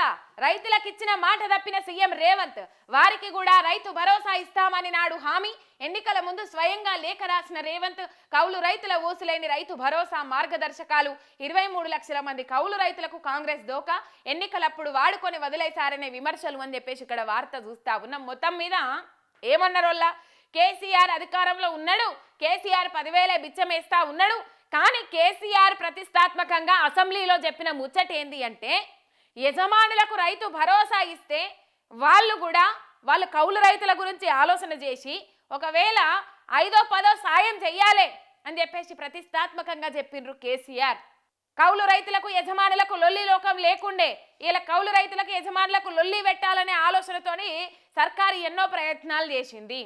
భరోసా రైతులకు ఇచ్చిన మాట తప్పిన సీఎం రేవంత్. వారికి కూడా రైతు భరోసా ఇస్తామని నాడు హామీ. ఎన్నికల ముందు స్వయంగా లేఖ రాసిన రేవంత్ కౌలు రైతుల ఓసులేని రైతు భరోసా మార్గదర్శకాలు. ఇరవై మూడు లక్షల మంది కౌలు రైతులకు కాంగ్రెస్ దోకా. ఎన్నికలప్పుడు వాడుకొని వదిలేశారనే విమర్శలు అని చెప్పేసి ఇక్కడ వార్త చూస్తా ఉన్నాం. మొత్తం మీద ఏమన్నారోల్లా కేసీఆర్ అధికారంలో ఉన్నాడు. కేసీఆర్ పదివేలే బిచ్చమేస్తా ఉన్నాడు. కానీ కేసీఆర్ ప్రతిష్టాత్మకంగా అసెంబ్లీలో చెప్పిన ముచ్చట ఏంది అంటే యజమానులకు రైతు భరోసా ఇస్తే వాళ్ళు కూడా వాళ్ళు కౌలు రైతుల గురించి ఆలోచన చేసి ఒకవేళ ఐదో పదో సాయం చెయ్యాలి అని చెప్పేసి ప్రతిష్టాత్మకంగా చెప్పిండ్రు కేసీఆర్. కౌలు రైతులకు యజమానులకు లొల్లి లోకం లేకుండే ఇలా కౌలు రైతులకు యజమానులకు లొల్లి పెట్టాలనే ఆలోచనతోని సర్కారు ఎన్నో ప్రయత్నాలు చేసింది.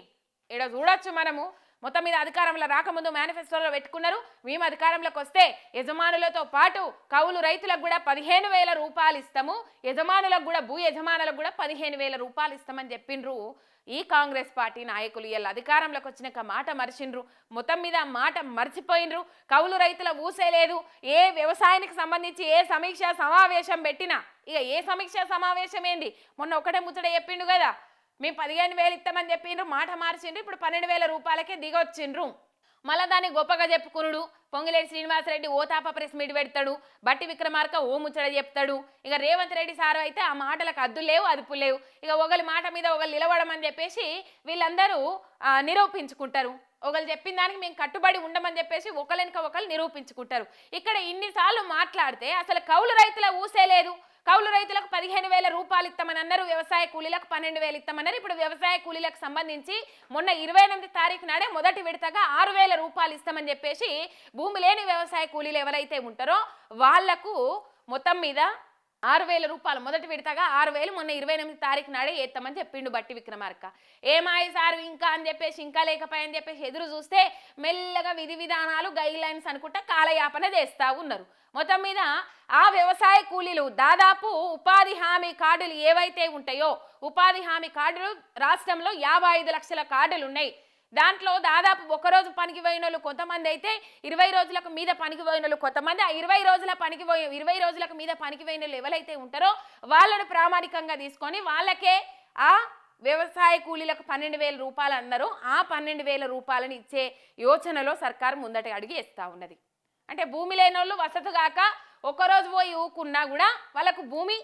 ఇక్కడ చూడొచ్చు మనము మొత్తం మీద అధికారంలో రాకముందు మేనిఫెస్టోలో పెట్టుకున్నారు. మేము అధికారంలోకి వస్తే యజమానులతో పాటు కౌలు రైతులకు కూడా పదిహేను వేల రూపాయలు ఇస్తాము. యజమానులకు కూడా భూ యజమానులకు కూడా పదిహేను వేల రూపాయలు ఇస్తామని చెప్పిండ్రు ఈ కాంగ్రెస్ పార్టీ నాయకులు ఇలా అధికారంలోకి వచ్చినాక మాట మరిచిండ్రు. మొత్తం మీద మాట మర్చిపోయినరు కౌలు రైతుల ఊసే లేదు. ఏ వ్యవసాయానికి సంబంధించి ఏ సమీక్ష సమావేశం పెట్టినా ఇక ఏ సమీక్ష సమావేశం ఏంది? మొన్న ఒకటే ముచ్చట చెప్పిండు కదా. మేము పదిహేను వేలు ఇస్తామని చెప్పిండ్రు మాట మార్చిండ్రు ఇప్పుడు పన్నెండు వేల రూపాయలకే దిగొచ్చిండ్రు. మళ్ళా దాన్ని గొప్పగా చెప్పుకునుడు పొంగిలేటి శ్రీనివాసరెడ్డి ఓతాప ప్రెస్ మీట్ పెడతాడు బట్టి విక్రమార్క ఓ ముచ్చట చెప్తాడు. ఇక రేవంత్ రెడ్డి సారు అయితే ఆ మాటలకు అద్దు లేవు అదుపు లేవు. ఇక ఒకరి మాట మీద ఒకరు నిలవడమని చెప్పేసి వీళ్ళందరూ నిరూపించుకుంటారు. ఒకరు చెప్పిన దానికి మేము కట్టుబడి ఉండమని చెప్పేసి ఒకరినక ఒకరు నిరూపించుకుంటారు. ఇక్కడ ఇన్నిసార్లు మాట్లాడితే అసలు కౌలు రైతుల ఊసే లేదు. కౌలు రైతులకు పదిహేను వేల రూపాయలు ఇస్తామని అన్నారు. వ్యవసాయ కూలీలకు పన్నెండు వేలు ఇస్తామన్నారు. ఇప్పుడు వ్యవసాయ కూలీలకు సంబంధించి మొన్న ఇరవై ఎనిమిది తారీఖు నాడే మొదటి విడతగా ఆరు వేల రూపాయలు ఇస్తామని చెప్పేసి భూమి లేని వ్యవసాయ కూలీలు ఎవరైతే ఉంటారో వాళ్ళకు మొత్తం మీద ఆరు వేల రూపాయలు మొదటి విడతగా ఆరు వేలు మొన్న ఇరవై ఎనిమిది తారీఖు నాడే ఎత్తామని చెప్పిండు బట్టి విక్రమార్క. ఏమాయి సార్ ఇంకా అని చెప్పేసి ఇంకా లేకపోయని చెప్పేసి ఎదురు చూస్తే మెల్లగా విధి విధానాలు గైడ్ లైన్స్ అనుకుంటా కాలయాపన చేస్తూ ఉన్నారు. మొత్తం మీద ఆ వ్యవసాయ కూలీలు దాదాపు ఉపాధి హామీ కార్డులు ఏవైతే ఉంటాయో ఉపాధి హామీ కార్డులు రాష్ట్రంలో యాభై ఐదు లక్షల కార్డులు ఉన్నాయి దాంట్లో దాదాపు ఒక రోజు పనికి పోయిన వాళ్ళు కొంతమంది అయితే ఇరవై రోజులకు మీద పనికి పోయిన వాళ్ళు కొంతమంది ఆ ఇరవై రోజుల పనికి పోయి ఇరవై రోజులకు మీద పనికి పోయిన వాళ్ళు ఎవరైతే ఉంటారో వాళ్ళను ప్రామాణికంగా తీసుకొని వాళ్ళకే ఆ వ్యవసాయ కూలీలకు పన్నెండు వేల రూపాయలు అన్నారు. ఆ పన్నెండు వేల రూపాయలను ఇచ్చే యోచనలో సర్కారు ముందట అడిగి ఇస్తూ ఉన్నది. అంటే భూమి లేని వాళ్ళు వసతి కాక ఒక్కరోజు పోయి ఊకున్నా కూడా వాళ్ళకు భూమి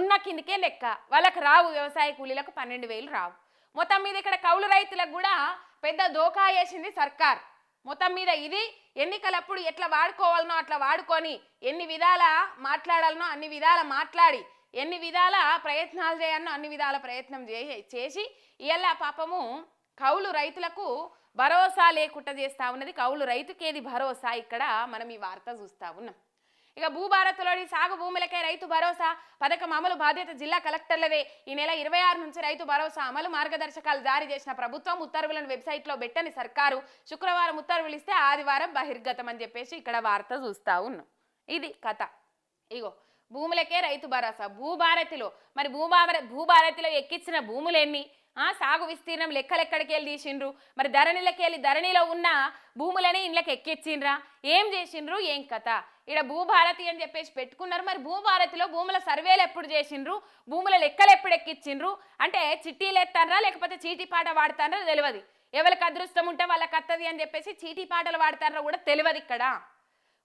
ఉన్న కిందకే లెక్క. వాళ్ళకు రావు వ్యవసాయ కూలీలకు పన్నెండు వేలు రావు. మొత్తం మీద ఇక్కడ కౌలు రైతులకు కూడా పెద్ద దోకా వేసింది సర్కార్. మొత్తం మీద ఇది ఎన్నికలప్పుడు ఎట్లా వాడుకోవాలనో అట్లా వాడుకొని ఎన్ని విధాల మాట్లాడాలనో అన్ని విధాల మాట్లాడి ఎన్ని విధాల ప్రయత్నాలు చేయాలనో అన్ని విధాల ప్రయత్నం చే- చేసి ఇవాళ పాపము కౌలు రైతులకు భరోసా లేకుండా చేస్తా ఉన్నది. కౌలు రైతుకేది భరోసా? ఇక్కడ మనం ఈ వార్త చూస్తా ఉన్నాం. ఇక భూభారత్లోని సాగు భూములకే రైతు భరోసా పథకం అమలు బాధ్యత జిల్లా కలెక్టర్లదే. ఈ నెల ఇరవై ఆరు నుంచి రైతు భరోసా అమలు మార్గదర్శకాలు జారీ చేసిన ప్రభుత్వం ఉత్తర్వులను వెబ్సైట్లో పెట్టని సర్కారు. శుక్రవారం ఉత్తర్వులు ఇస్తే ఆదివారం బహిర్గతం అని చెప్పేసి ఇక్కడ వార్త చూస్తా ఉన్నాం. ఇది కథ. ఇగో భూములకే రైతు భరోసా. భూభారతిలో మరి భూభార భూభారతిలో ఎక్కించిన భూములు ఆ సాగు విస్తీర్ణం లెక్కలెక్కడికి వెళ్ళి తీసిండ్రు? మరి ధరణిలకి వెళ్ళి ధరణిలో ఉన్న భూములని ఇండ్లకి ఎక్కిచ్చిండ్రా ఏం చేసిండ్రు? ఏం కథ? ఇక్కడ భూభారతి అని చెప్పేసి పెట్టుకున్నారు. మరి భూభారతిలో భూముల సర్వేలు ఎప్పుడు చేసిండ్రు? భూముల లెక్కలు ఎప్పుడు ఎక్కిచ్చిండ్రు అంటే చిట్టీలు ఎత్తారా లేకపోతే చీటీ పాట వాడతారా తెలియదు. ఎవరికి అదృష్టం ఉంటే వాళ్ళకి అత్తది అని చెప్పేసి చీటీ పాటలు వాడతారో కూడా తెలియదు ఇక్కడ.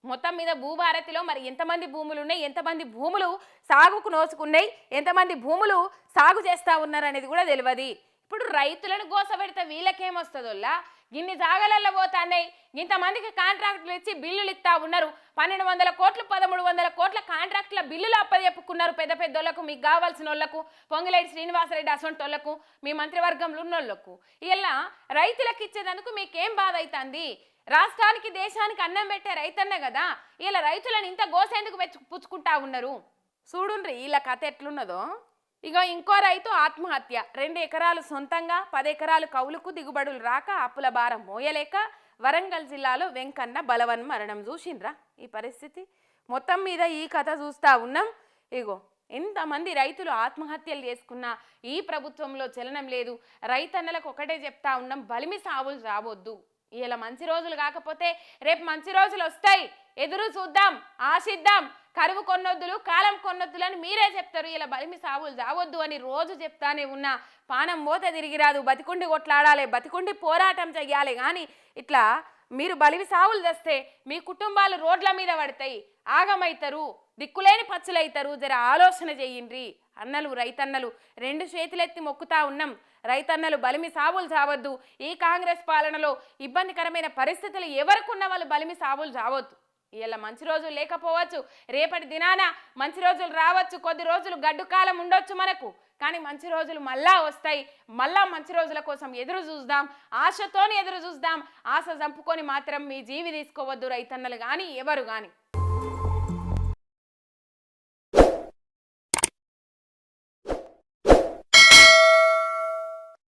మొత్తం మీద భూభారతిలో మరి ఎంతమంది భూములు ఉన్నాయి ఎంతమంది భూములు సాగుకు నోసుకున్నాయి? ఎంతమంది భూములు సాగు చేస్తా ఉన్నారు అనేది కూడా తెలియదు ఇప్పుడు రైతులను గోసపెడితే వీళ్ళకేమొస్తుందోల్లా ఇన్ని జాగలల్లో పోతాన్నాయి. ఇంతమందికి కాంట్రాక్టులు ఇచ్చి బిల్లులు ఇస్తా ఉన్నారు. పన్నెండు వందల కోట్లు పదమూడు వందల కోట్ల కాంట్రాక్టుల బిల్లులు అప్పచెప్పుకున్నారు పెద్ద పెద్దోళ్ళకు మీకు కావాల్సిన వాళ్ళకు పొంగిలేటి శ్రీనివాసరెడ్డి అసొంటి వాళ్ళకు మీ మంత్రివర్గంలో ఉన్న వాళ్ళకు ఇలా రైతులకు ఇచ్చేందుకు మీకేం బాధ అవుతుంది రాష్ట్రానికి దేశానికి అన్నం పెట్టే రైతన్నే కదా? ఇలా రైతులను ఇంత గోసేందుకు వెచ్చు పుచ్చుకుంటా ఉన్నారు? చూడుండ్రి వీళ్ళ కథ ఎట్లున్నదో? ఇగో ఇంకో రైతు ఆత్మహత్య. రెండు ఎకరాలు సొంతంగా పది ఎకరాలు కౌలుకు దిగుబడులు రాక అప్పుల భారం మోయలేక వరంగల్ జిల్లాలో వెంకన్న బలవన్ మరణం చూసిండ్రా? ఈ పరిస్థితి? మొత్తం మీద ఈ కథ చూస్తా ఉన్నాం. ఇగో ఎంతమంది రైతులు ఆత్మహత్యలు చేసుకున్నా ఈ ప్రభుత్వంలో చలనం లేదు. రైతన్నలకు ఒకటే చెప్తా ఉన్నాం బలిమి సావులు రావద్దు. ఇలా మంచి రోజులు కాకపోతే రేపు మంచి రోజులు వస్తాయి. ఎదురు చూద్దాం ఆశిద్దాం. కరువు కొన్నొద్దులు కాలం కొన్నొద్దులు అని మీరే చెప్తారు. ఇలా బలిమి సావులు జావద్దు అని రోజు చెప్తానే ఉన్నా. పానం మోత తిరిగిరాదు బతికుండి కొట్లాడాలి బతికుండి పోరాటం చెయ్యాలి కానీ ఇట్లా మీరు బలివి సావులు తెస్తే మీ కుటుంబాలు రోడ్ల మీద పడతాయి. ఆగమైతారు దిక్కులేని పచ్చులైతారు. జర ఆలోచన చెయ్యండ్రి అన్నలు రైతన్నలు రెండు చేతులెత్తి మొక్కుతా ఉన్నాం. రైతన్నలు బలిమి సావులు చావద్దు. ఈ కాంగ్రెస్ పాలనలో ఇబ్బందికరమైన పరిస్థితులు ఎవరికున్న వాళ్ళు బలిమి సావులు చావద్దు. ఇలా మంచి రోజులు లేకపోవచ్చు. రేపటి దినాన మంచి రోజులు రావచ్చు. కొద్ది రోజులు గడ్డు కాలం ఉండొచ్చు మనకు. కానీ మంచి రోజులు మళ్ళా వస్తాయి. మళ్ళా మంచి రోజుల కోసం ఎదురు చూద్దాం. ఆశతోని ఎదురు చూద్దాం. ఆశ చంపుకొని మాత్రం మీ జీవి తీసుకోవద్దు రైతన్నలు కానీ ఎవరు కానీ